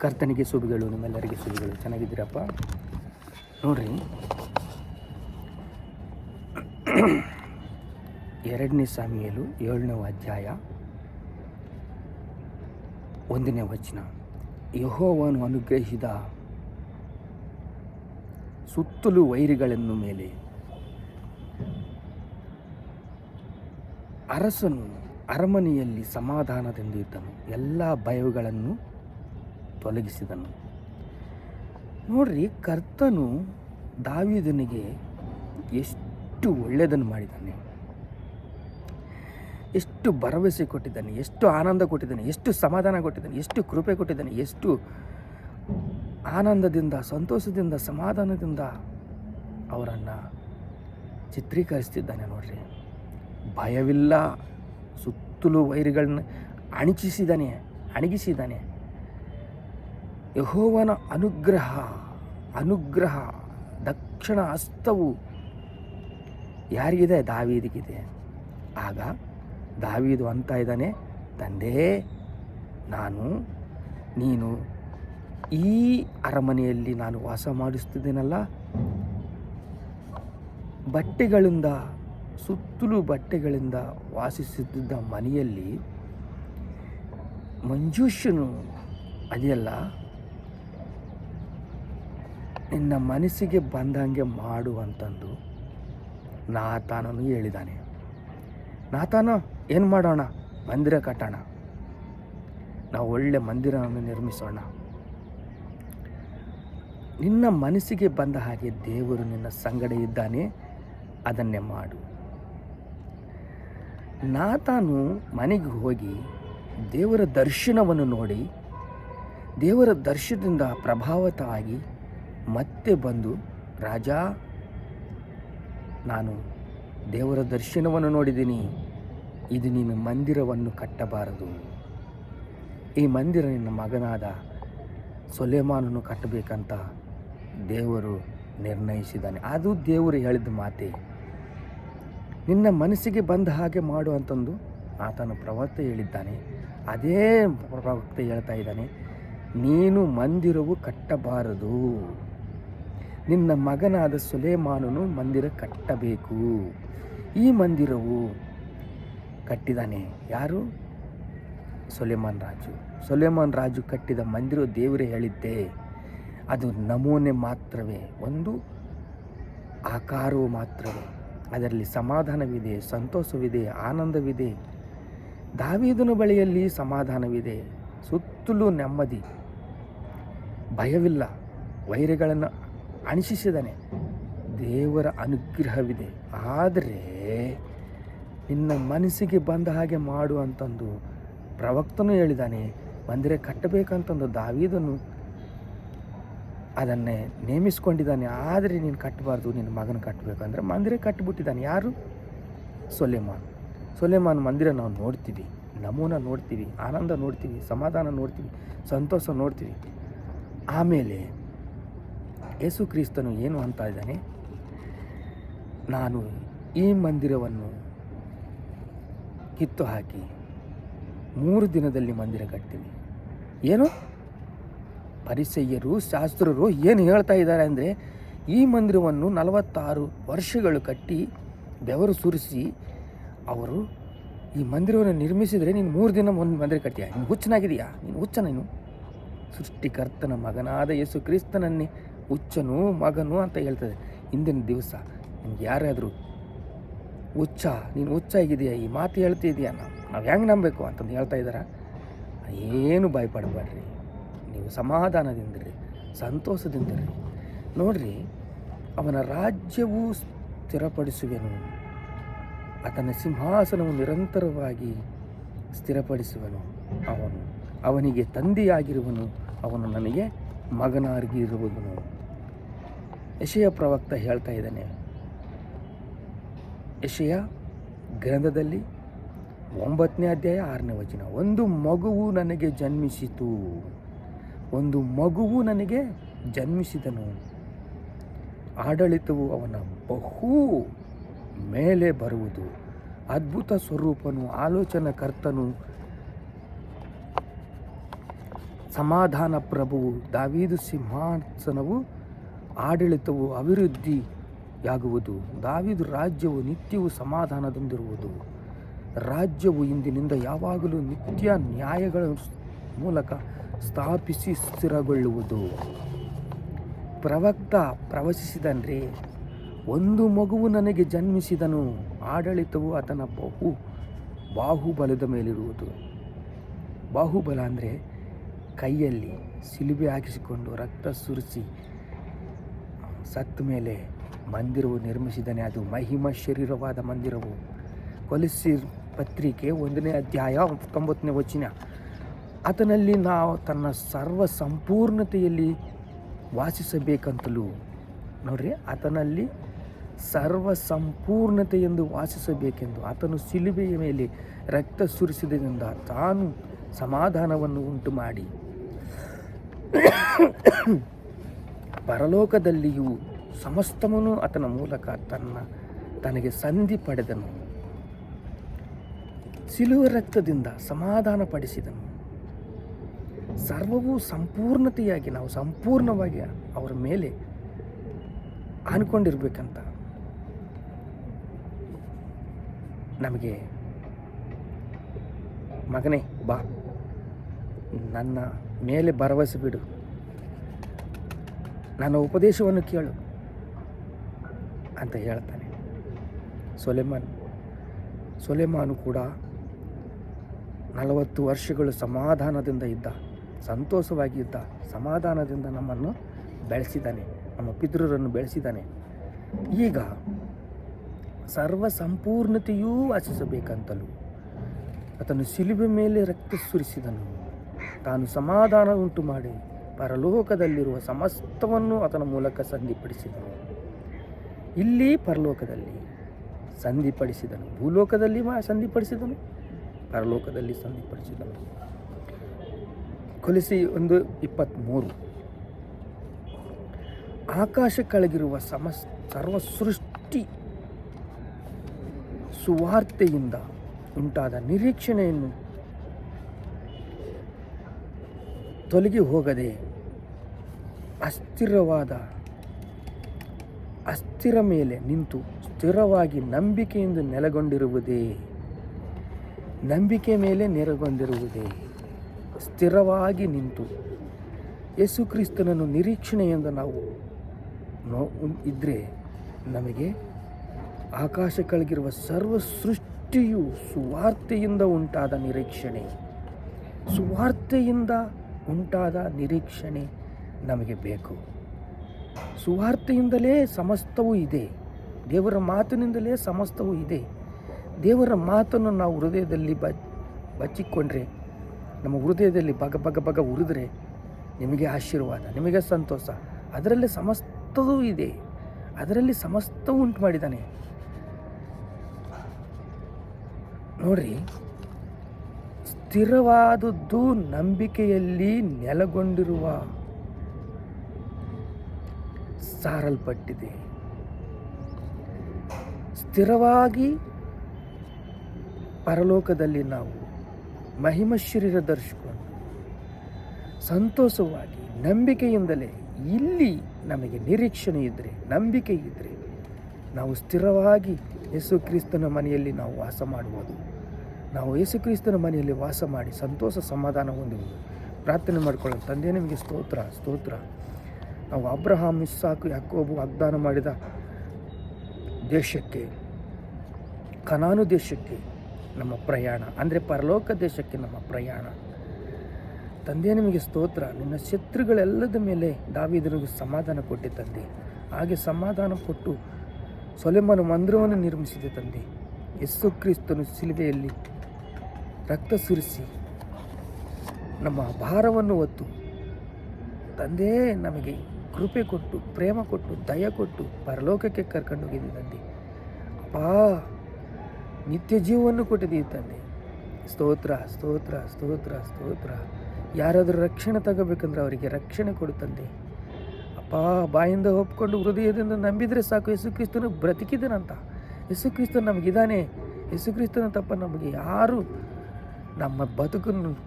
ಕರ್ತನಿಗೆ ಸುಬಿಗಳು ನಿಮ್ಮೆಲ್ಲರಿಗೆ ಸುಬಿಗಳು ಚೆನ್ನಾಗಿದ್ದೀರಪ್ಪ? ನೋಡ್ರಿ. ಎರಡನೇ ಸಾಮಿಯಲು ಏಳನೇ ಅಧ್ಯಾಯ ಒಂದನೇ ವಚನ. ಯಹೋವನು ಅನುಗ್ರಹಿಸಿದ ಸುತ್ತಲೂ ವೈರಿಗಳನ್ನು ಮೇಲೆ ಅರಸನು ಅರಮನೆಯಲ್ಲಿ ಸಮಾಧಾನದಿಂದಿದ್ದನು ಎಲ್ಲ ಭಯಗಳನ್ನು ತೊಲಗಿಸಿದನು. ನೋಡ್ರಿ, ಕರ್ತನು ದಾವಿದನಿಗೆ ಎಷ್ಟು ಒಳ್ಳೆಯದನ್ನು ಮಾಡಿದ್ದಾನೆ. ಎಷ್ಟು ಭರವಸೆ ಕೊಟ್ಟಿದ್ದಾನೆ, ಎಷ್ಟು ಆನಂದ ಕೊಟ್ಟಿದ್ದಾನೆ, ಎಷ್ಟು ಸಮಾಧಾನ ಕೊಟ್ಟಿದ್ದಾನೆ, ಎಷ್ಟು ಕೃಪೆ ಕೊಟ್ಟಿದ್ದಾನೆ, ಎಷ್ಟು ಆನಂದದಿಂದ, ಸಂತೋಷದಿಂದ, ಸಮಾಧಾನದಿಂದ ಅವರನ್ನು ಚಿತ್ರೀಕರಿಸ್ತಿದ್ದಾನೆ ನೋಡ್ರಿ. ಭಯವಿಲ್ಲ, ಸುತ್ತಲೂ ವೈರಿಗಳನ್ನ ಅಣಚಿಸಿದ್ದಾನೆ, ಅಣಗಿಸಿದ್ದಾನೆ. ಯಹೋವನ ಅನುಗ್ರಹ ಅನುಗ್ರಹ, ದಕ್ಷಿಣ ಹಸ್ತವು ಯಾರಿಗಿದೆ? ದಾವೀದಿಗಿದೆ. ಆಗ ದಾವೀದು ಅಂತ ಇದ್ದಾನೆ, ತಂದೆ, ನಾನು, ನೀನು ಈ ಅರಮನೆಯಲ್ಲಿ ನಾನು ವಾಸ ಮಾಡಿಸ್ತಿದ್ದೀನಲ್ಲ ಬಟ್ಟೆಗಳಿಂದ, ಸುತ್ತಲೂ ಬಟ್ಟೆಗಳಿಂದ ವಾಸಿಸುತ್ತಿದ್ದ ಮನೆಯಲ್ಲಿ ಮಂಜೂಷನು ಅದೆಯಲ್ಲ ನಿನ್ನ ಮನಸ್ಸಿಗೆ ಬಂದಂಗೆ ಮಾಡು ಅಂತಂದು ನಾತಾನನು ಹೇಳಿದ್ದಾನೆ ನಾತಾನ, ಏನು ಮಾಡೋಣ? ಮಂದಿರ ಕಟ್ಟೋಣ. ನಾವು ಒಳ್ಳೆ ಮಂದಿರವನ್ನು ನಿರ್ಮಿಸೋಣ. ನಿನ್ನ ಮನಸ್ಸಿಗೆ ಬಂದ ಹಾಗೆ ದೇವರು ನಿನ್ನ ಸಂಗಡ ಇದ್ದಾನೆ, ಅದನ್ನೇ ಮಾಡು. ನಾತಾನು ಮನೆಗೆ ಹೋಗಿ ದೇವರ ದರ್ಶನವನ್ನು ನೋಡಿ, ದೇವರ ದರ್ಶನದಿಂದ ಪ್ರಭಾವಿತ ಆಗಿ ಮತ್ತೆ ಬಂದು, ರಾಜ, ನಾನು ದೇವರ ದರ್ಶನವನ್ನು ನೋಡಿದ್ದೀನಿ. ಇದು ನೀನು ಮಂದಿರವನ್ನು ಕಟ್ಟಬಾರದು. ಈ ಮಂದಿರ ನಿನ್ನ ಮಗನಾದ ಸೊಲೆಮಾನನ್ನು ಕಟ್ಟಬೇಕಂತ ದೇವರು ನಿರ್ಣಯಿಸಿದ್ದಾನೆ. ಅದು ದೇವರು ಹೇಳಿದ ಮಾತೆ. ನಿನ್ನ ಮನಸ್ಸಿಗೆ ಬಂದ ಹಾಗೆ ಮಾಡು ಅಂತಂದು ಆತನ ಪ್ರವಕ್ತ ಹೇಳಿದ್ದಾನೆ. ಅದೇ ಪ್ರವಕ್ತ ಹೇಳ್ತಾ ಇದ್ದಾನೆ, ನೀನು ಮಂದಿರವು ಕಟ್ಟಬಾರದು. ನಿನ್ನ ಮಗನಾದ ಸುಲೇಮಾನನು ಮಂದಿರ ಕಟ್ಟಬೇಕು. ಈ ಮಂದಿರವು ಕಟ್ಟಿದಾನೆ ಯಾರು? ಸೊಲೆಮಾನ್ ರಾಜು. ಸುಲೇಮಾನ್ ರಾಜು ಕಟ್ಟಿದ ಮಂದಿರ ದೇವರೇ ಹೇಳಿದ್ದೆ. ಅದು ನಮೂನೆ ಮಾತ್ರವೇ, ಒಂದು ಆಕಾರವು ಮಾತ್ರವೇ. ಅದರಲ್ಲಿ ಸಮಾಧಾನವಿದೆ, ಸಂತೋಷವಿದೆ, ಆನಂದವಿದೆ. ದಾವಿದನ ಬಳಿಯಲ್ಲಿ ಸಮಾಧಾನವಿದೆ. ಸುತ್ತಲೂ ನೆಮ್ಮದಿ. ಭಯವಿಲ್ಲ. ವೈರಿಗಳನ್ನು ಅಣಿಸಿಸಿದ್ದಾನೆ ದೇವರ ಅನುಗ್ರಹವಿದೆ. ಆದರೆ ನಿನ್ನ ಮನಸ್ಸಿಗೆ ಬಂದ ಹಾಗೆ ಮಾಡು ಅಂತಂದು ಪ್ರವಕ್ತನು ಹೇಳಿದ್ದಾನೆ ಮಂದಿರ ಕಟ್ಟಬೇಕಂತಂದು ದಾವೀದನು ಅದನ್ನೇ ನೇಮಿಸ್ಕೊಂಡಿದ್ದಾನೆ. ಆದರೆ ನೀನು ಕಟ್ಟಬಾರ್ದು, ನಿನ್ನ ಮಗನ ಕಟ್ಟಬೇಕಂದ್ರೆ ಮಂದಿರ ಕಟ್ಟಿಬಿಟ್ಟಿದ್ದಾನೆ. ಯಾರು? ಸೊಲೆಮಾನ್. ಸೊಲೆಮಾನ್ ಮಂದಿರ ನಾವು ನೋಡ್ತೀವಿ, ನಮೂನ ನೋಡ್ತೀವಿ, ಆನಂದ ನೋಡ್ತೀವಿ, ಸಮಾಧಾನ ನೋಡ್ತೀವಿ, ಸಂತೋಷ ನೋಡ್ತೀವಿ. ಆಮೇಲೆ ಯೇಸು ಕ್ರಿಸ್ತನು ಏನು ಅಂತ ಇದ್ದಾನೆ ನಾನು ಈ ಮಂದಿರವನ್ನು ಕಿತ್ತು ಹಾಕಿ ಮೂರು ದಿನದಲ್ಲಿ ಮಂದಿರ ಕಟ್ತೀನಿ. ಏನು? ಪರಿಸಯ್ಯರು ಶಾಸ್ತ್ರರು ಏನು ಹೇಳ್ತಾ ಇದ್ದಾರೆ ಅಂದರೆ, ಈ ಮಂದಿರವನ್ನು ನಲವತ್ತಾರು ವರ್ಷಗಳು ಕಟ್ಟಿ ಬೆವರು ಸುರಿಸಿ ಅವರು ಈ ಮಂದಿರವನ್ನು ನಿರ್ಮಿಸಿದರೆ ನೀನು ಮೂರು ದಿನ ಒಂದು ಮಂದಿರ ಕಟ್ಟಿಯಾ ನೀನು ಹುಚ್ಚನಾಗಿದೆಯಾ ನೀನು ಹುಚ್ಚನ ನೀನು? ಸೃಷ್ಟಿಕರ್ತನ ಮಗನಾದ ಯೇಸು ಕ್ರಿಸ್ತನನ್ನೇ ಹುಚ್ಚನು, ಮಗನು ಅಂತ ಹೇಳ್ತದೆ. ಇಂದಿನ ದಿವಸ ನಿಮ್ಗೆ ಯಾರಾದರೂ ಹುಚ್ಚ, ನೀನು ಹುಚ್ಚಾಗಿದೆಯಾ ಈ ಮಾತು ಹೇಳ್ತಿದೆಯಾ ನಾವು ನಾವು ಹೆಂಗೆ ನಂಬಬೇಕು ಅಂತಂದು ಹೇಳ್ತಾ ಇದ್ದಾರ ಏನು ಭಯಪಡಬೇಡ್ರಿ ನೀವು ಸಮಾಧಾನದಿಂದಿರಿ ಸಂತೋಷದಿಂದಿರಿ ನೋಡ್ರಿ, ಅವನ ರಾಜ್ಯವು ಸ್ಥಿರಪಡಿಸುವೆನು. ಆತನ ಸಿಂಹಾಸನವು ನಿರಂತರವಾಗಿ ಸ್ಥಿರಪಡಿಸುವನು. ಅವನು ಅವನಿಗೆ ತಂದೆಯಾಗಿರುವನು. ಅವನು ನನಗೆ ಮಗನಾಗಿರುವುದನು ಯಶಯ ಪ್ರವಕ್ತ ಹೇಳ್ತಾ ಇದ್ದಾನೆ ಯಶಯ ಗ್ರಂಥದಲ್ಲಿ ಒಂಬತ್ತನೇ ಅಧ್ಯಾಯ ಆರನೇ ವಚನ, ಒಂದು ಮಗುವು ನನಗೆ ಜನ್ಮಿಸಿತು, ಒಂದು ಮಗುವು ನನಗೆ ಜನ್ಮಿಸಿದನು. ಆಡಳಿತವು ಅವನ ಬಹು ಮೇಲೆ ಬರುವುದು, ಅದ್ಭುತ ಸ್ವರೂಪನು, ಆಲೋಚನಕರ್ತನು ಸಮಾಧಾನ ಪ್ರಭುವು ದಾವೀದು ಸಿಂಹಾಸನವು ಆಡಳಿತವು ಅಭಿವೃದ್ಧಿಯಾಗುವುದು. ದಾವಿದ ರಾಜ್ಯವು ನಿತ್ಯವೂ ಸಮಾಧಾನದಿಂದಿರುವುದು ರಾಜ್ಯವು ಇಂದಿನಿಂದ ಯಾವಾಗಲೂ ನಿತ್ಯ ನ್ಯಾಯಗಳ ಮೂಲಕ ಸ್ಥಾಪಿಸಿ ಸ್ಥಿರಗೊಳ್ಳುವುದು. ಪ್ರವಕ್ತ ಪ್ರವಚಿಸಿದನ್ರೆ ಒಂದು ಮಗುವು ನನಗೆ ಜನ್ಮಿಸಿದನು, ಆಡಳಿತವು ಆತನ ಬಹು ಬಾಹುಬಲದ ಮೇಲಿರುವುದು. ಬಾಹುಬಲ ಅಂದರೆ ಕೈಯಲ್ಲಿ ಸಿಲುಬೆ ಹಾಕಿಸಿಕೊಂಡು ರಕ್ತ ಸುರಿಸಿ ಸತ್ತ ಮೇಲೆ ಮಂದಿರವು ನಿರ್ಮಿಸಿದನೆ. ಅದು ಮಹಿಮ ಶರೀರವಾದ ಮಂದಿರವು. ಕೊಲಿಸಿ ಪತ್ರಿಕೆ ಒಂದನೇ ಅಧ್ಯಾಯ ತೊಂಬತ್ತನೇ ವಚನ. ಆತನಲ್ಲಿ ನಾವು ತನ್ನ ಸರ್ವ ಸಂಪೂರ್ಣತೆಯಲ್ಲಿ ವಾಸಿಸಬೇಕಂತಲೂ, ನೋಡ್ರಿ, ಆತನಲ್ಲಿ ಸರ್ವ ಸಂಪೂರ್ಣತೆ ಎಂದು ವಾಸಿಸಬೇಕೆಂದು, ಆತನು ಸಿಲುಬೆಯ ಮೇಲೆ ರಕ್ತ ಸುರಿಸಿದ್ದರಿಂದ ತಾನು ಸಮಾಧಾನವನ್ನು ಉಂಟು ಮಾಡಿ ಪರಲೋಕದಲ್ಲಿಯೂ ಸಮಸ್ತವನು ಆತನ ಮೂಲಕ ತನ್ನ ತನಗೆ ಸಂಧಿ ಪಡೆದನು. ಸಿಲುವ ರಕ್ತದಿಂದ ಸಮಾಧಾನ ಪಡಿಸಿದನು ಸರ್ವವೂ ಸಂಪೂರ್ಣತೆಯಾಗಿ ನಾವು ಸಂಪೂರ್ಣವಾಗಿ ಅವರ ಮೇಲೆ ಅನ್ಕೊಂಡಿರ್ಬೇಕಂತ ನಮಗೆ ಮಗನೇ ಬಾ. ನನ್ನ ಮೇಲೆ ಭರವಸೆ ಬಿಡು. ನನ್ನ ಉಪದೇಶವನ್ನು ಕೇಳು ಅಂತ ಹೇಳ್ತಾನೆ. ಸೊಲೆಮಾನ್, ಸೊಲೆಮಾನು ಕೂಡ ನಲವತ್ತು ವರ್ಷಗಳು ಸಮಾಧಾನದಿಂದ ಇದ್ದ, ಸಂತೋಷವಾಗಿ ಇದ್ದ, ಸಮಾಧಾನದಿಂದ ನಮ್ಮನ್ನು ಬೆಳೆಸಿದ್ದಾನೆ, ನಮ್ಮ ಪಿತೃರನ್ನು ಬೆಳೆಸಿದ್ದಾನೆ. ಈಗ ಸರ್ವ ಸಂಪೂರ್ಣತೆಯೂ ವಾಸಿಸಬೇಕಂತಲೂ ಆತನು ಸಿಲುಬೆ ಮೇಲೆ ರಕ್ತ ಸುರಿಸಿದನು. ತಾನು ಸಮಾಧಾನ ಉಂಟು ಮಾಡಿ ಪರಲೋಕದಲ್ಲಿರುವ ಸಮಸ್ತವನ್ನು ಆತನ ಮೂಲಕ ಸಂಧಿಪಡಿಸಿದನು. ಇಲ್ಲಿ ಪರಲೋಕದಲ್ಲಿ ಸಂಧಿಪಡಿಸಿದನು. ಭೂಲೋಕದಲ್ಲಿ ಸಂಧಿಪಡಿಸಿದನು. ಪರಲೋಕದಲ್ಲಿ ಸಂಧಿಪಡಿಸಿದನು. ಕೊಲಿಸಿ ಒಂದು ಇಪ್ಪತ್ತ್ಮೂರು ಆಕಾಶ ಕೆಳಗಿರುವ ಸಮ ಸರ್ವ ಸೃಷ್ಟಿ ಸುವಾರ್ತೆಯಿಂದ ಉಂಟಾದ ನಿರೀಕ್ಷಣೆಯನ್ನು ತೊಲಗಿ ಹೋಗದೆ ಅಸ್ಥಿರವಾದ, ಅಸ್ಥಿರ ಮೇಲೆ ನಿಂತು ಸ್ಥಿರವಾಗಿ ನಂಬಿಕೆಯಿಂದ ನೆಲೆಗೊಂಡಿರುವುದೇ? ನಂಬಿಕೆ ಮೇಲೆ ನೆಲೆಗೊಂಡಿರುವುದೇ? ಸ್ಥಿರವಾಗಿ ನಿಂತು ಯೇಸು ಕ್ರಿಸ್ತನನ್ನು ನಿರೀಕ್ಷಣೆಯಿಂದ ನಾವು ನೋ ಇದ್ದರೆ ನಮಗೆ ಆಕಾಶ ಕಳಗಿರುವ ಸರ್ವ ಸೃಷ್ಟಿಯು ಸುವಾರ್ತೆಯಿಂದ ಉಂಟಾದ ನಿರೀಕ್ಷಣೆ. ಸುವಾರ್ತೆಯಿಂದ ಉಂಟಾದ ನಿರೀಕ್ಷಣೆ. ನಮಗೆ ಬೇಕು. ಸುವಾರ್ತೆಯಿಂದಲೇ ಸಮಸ್ತವೂ ಇದೆ. ದೇವರ ಮಾತಿನಿಂದಲೇ ಸಮಸ್ತವೂ ಇದೆ. ದೇವರ ಮಾತನ್ನು ನಾವು ಹೃದಯದಲ್ಲಿ ಬ, ಬಚ್ಚಿಕೊಂಡ್ರೆ, ನಮ್ಮ ಹೃದಯದಲ್ಲಿ ಬಗ ಬಗ ಬಗ ಉರಿದ್ರೆ ನಿಮಗೆ ಆಶೀರ್ವಾದ, ನಿಮಗೆ ಸಂತೋಷ. ಅದರಲ್ಲಿ ಸಮಸ್ತವೂ ಇದೆ. ಅದರಲ್ಲಿ ಸಮಸ್ತವೂ ಉಂಟು ಮಾಡಿದ್ದಾನೆ. ನೋಡ್ರಿ, ಸ್ಥಿರವಾದದ್ದು ನಂಬಿಕೆಯಲ್ಲಿ ನೆಲೆಗೊಂಡಿರುವ ಸಾರಲ್ಪಟ್ಟಿದೆ. ಸ್ಥಿರವಾಗಿ ಪರಲೋಕದಲ್ಲಿ ನಾವು ಮಹಿಮ ಶರೀರ ಧರಿಸಿಕೊಂಡು ಸಂತೋಷವಾಗಿ ನಂಬಿಕೆಯಿಂದಲೇ ಇಲ್ಲಿ ನಮಗೆ ನಿರೀಕ್ಷಣೆ ಇದ್ದರೆ ನಂಬಿಕೆ ಇದ್ದರೆ ನಾವು ಸ್ಥಿರವಾಗಿ ಯೇಸು ಕ್ರಿಸ್ತನ ಮನೆಯಲ್ಲಿ ನಾವು ವಾಸ ಮಾಡುವುದು. ನಾವು ಯೇಸು ಕ್ರಿಸ್ತನ ಮನೆಯಲ್ಲಿ ವಾಸ ಮಾಡಿ ಸಂತೋಷ ಸಮಾಧಾನ ಹೊಂದುವುದು. ಪ್ರಾರ್ಥನೆ ಮಾಡ್ಕೊಳ್ಳೋಣ. ತಂದೆ, ನಿಮಗೆ ಸ್ತೋತ್ರ ಸ್ತೋತ್ರ. ನಾವು ಅಬ್ರಹಾಂ, ಇಸ್ಸಾಕು, ಯಾಕೋಬು ವಾಗ್ದಾನ ಮಾಡಿದ ದೇಶಕ್ಕೆ, ಕನಾನು ದೇಶಕ್ಕೆ ನಮ್ಮ ಪ್ರಯಾಣ, ಅಂದರೆ ಪರಲೋಕ ದೇಶಕ್ಕೆ ನಮ್ಮ ಪ್ರಯಾಣ. ತಂದೆ ನಿಮಗೆ ಸ್ತೋತ್ರ, ನಿನ್ನ ಶತ್ರುಗಳೆಲ್ಲದ ಮೇಲೆ ದಾವಿದನಿಗೆ ಸಮಾಧಾನ ಕೊಟ್ಟೆ ತಂದೆ. ಹಾಗೆ ಸಮಾಧಾನ ಕೊಟ್ಟು ಸೊಲೆಮನ ಮಂದಿರವನ್ನು ನಿರ್ಮಿಸಿದೆ ತಂದೆ. ಯಸ್ಸು ಕ್ರಿಸ್ತನು ಶಿಲುಬೆಯಲ್ಲಿ ರಕ್ತ ಸುರಿಸಿ ನಮ್ಮ ಭಾರವನ್ನು ಹೊತ್ತು ತಂದೆ ನಮಗೆ ಕೃಪೆ ಕೊಟ್ಟು, ಪ್ರೇಮ ಕೊಟ್ಟು, ದಯ ಕೊಟ್ಟು ಪರಲೋಕಕ್ಕೆ ಕರ್ಕೊಂಡು ಹೋಗಿದ್ದೆ ತಂದೆ. ಅಪ್ಪಾ, ನಿತ್ಯ ಜೀವವನ್ನು ಕೊಟ್ಟಿದ್ದೀವಿ ತಂದೆ. ಸ್ತೋತ್ರ ಸ್ತೋತ್ರ ಸ್ತೋತ್ರ ಸ್ತೋತ್ರ. ಯಾರಾದರೂ ರಕ್ಷಣೆ ತಗೋಬೇಕಂದ್ರೆ ಅವರಿಗೆ ರಕ್ಷಣೆ ಕೊಡು ತಂದೆ. ಅಪ್ಪ, ಬಾಯಿಂದ ಒಪ್ಕೊಂಡು ಹೃದಯದಿಂದ ನಂಬಿದರೆ ಸಾಕು. ಯೇಸು ಕ್ರಿಸ್ತನು ಬ್ರತಿಕಿದನಂತ. ಯೇಸು ಕ್ರಿಸ್ತನು ನಮಗಿದ್ದಾನೆ. ಯೇಸು ಕ್ರಿಸ್ತನ ತಪ್ಪ ನಮಗೆ ಯಾರು ನಮ್ಮ ಬದುಕನ್ನು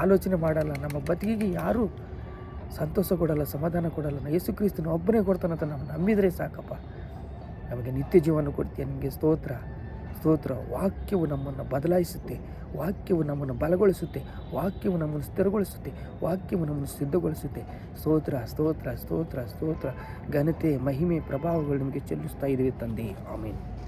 ಆಲೋಚನೆ ಮಾಡಲ್ಲ. ನಮ್ಮ ಬದುಕಿಗೆ ಯಾರೂ ಸಂತೋಷ ಕೊಡಲ್ಲ, ಸಮಾಧಾನ ಕೊಡಲ್ಲ. ಯೇಸು ಕ್ರಿಸ್ತನ ಒಬ್ಬನೇ ಕೊಡ್ತಾನಂತ ನಾವು ನಂಬಿದರೆ ಸಾಕಪ್ಪ. ನಮಗೆ ನಿತ್ಯ ಜೀವನ ಕೊಡ್ತೀಯ, ನಿಮಗೆ ಸ್ತೋತ್ರ. ಸ್ತೋತ್ರ. ವಾಕ್ಯವು ನಮ್ಮನ್ನು ಬದಲಾಯಿಸುತ್ತೆ. ವಾಕ್ಯವು ನಮ್ಮನ್ನು ಬಲಗೊಳಿಸುತ್ತೆ. ವಾಕ್ಯವು ನಮ್ಮನ್ನು ಸ್ಥಿರಗೊಳಿಸುತ್ತೆ. ವಾಕ್ಯವು ನಮ್ಮನ್ನು ಸಿದ್ಧಗೊಳಿಸುತ್ತೆ. ಸ್ತೋತ್ರ ಸ್ತೋತ್ರ ಸ್ತೋತ್ರ ಸ್ತೋತ್ರ. ಘನತೆ, ಮಹಿಮೆ, ಪ್ರಭಾವಗಳು ನಿಮಗೆ ಚೆಲ್ಲಿಸ್ತಾ ಇದ್ದೀವಿ ತಂದೆ. ಆಮೇಲೆ